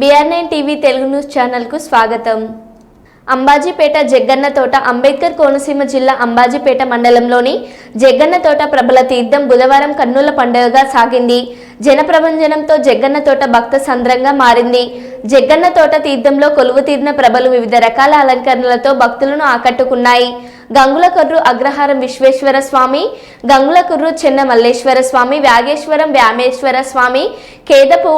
BR TV Telugu news ఛానల్కు స్వాగతం. అంబాజీపేట జగ్గన్నతోట అంబేద్కర్ కోనసీమ జిల్లా అంబాజీపేట మండలంలోని జగ్గన్నతోట ప్రబల తీర్థం బుధవారం కన్నుల పండుగగా సాగింది. జనప్రభంజనంతో జగ్గన్నతోట భక్త సంద్రంగా మారింది. జగ్గన్నతోట తీర్థంలో కొలువు తీరిన ప్రభలు వివిధ రకాల అలంకరణలతో భక్తులను ఆకట్టుకున్నాయి. గంగులకొర్రు అగ్రహారం విశ్వేశ్వర స్వామి గంగుల కుర్రు చెన్న మల్లేశ్వర స్వామి వ్యాగేశ్వరం వ్యామేశ్వర స్వామి కేదపు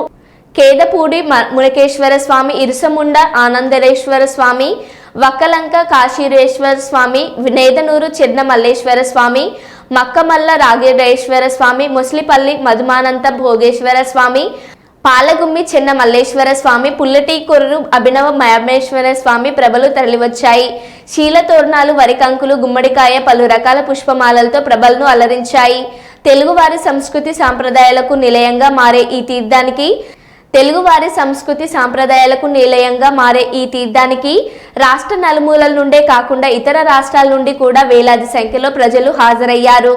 కేదపూడి మ- మునకేశ్వర స్వామి ఇరుసముండ ఆనందరేశ్వర స్వామి వక్కలంక కాశీరేశ్వర స్వామి నేదనూరు చెన్న మల్లేశ్వర స్వామి మక్కమల్ల రాగేశ్వర స్వామి ముస్లిపల్లి మధుమానంత భోగేశ్వర స్వామి పాలగుమ్మి చెన్న మల్లేశ్వర స్వామి పుల్లటి కొర్రు అభినవ మహమేశ్వర స్వామి ప్రభలు తరలివచ్చాయి. శీల తోరణాలు వరికంకులు గుమ్మడికాయ పలు రకాల పుష్పమాలలతో ప్రభలను అలరించాయి. తెలుగువారి సంస్కృతి సాంప్రదాయాలకు నిలయంగా మారే ఈ తీర్థానికి తెలుగువారి సంస్కృతి సాంప్రదాయాలకు నిలయంగా మారే ఈ తీర్థానికి రాష్ట్ర నలుమూలల నుండే కాకుండా ఇతర రాష్ట్రాల నుండి కూడా వేలాది సంఖ్యలో ప్రజలు హాజరయ్యారు.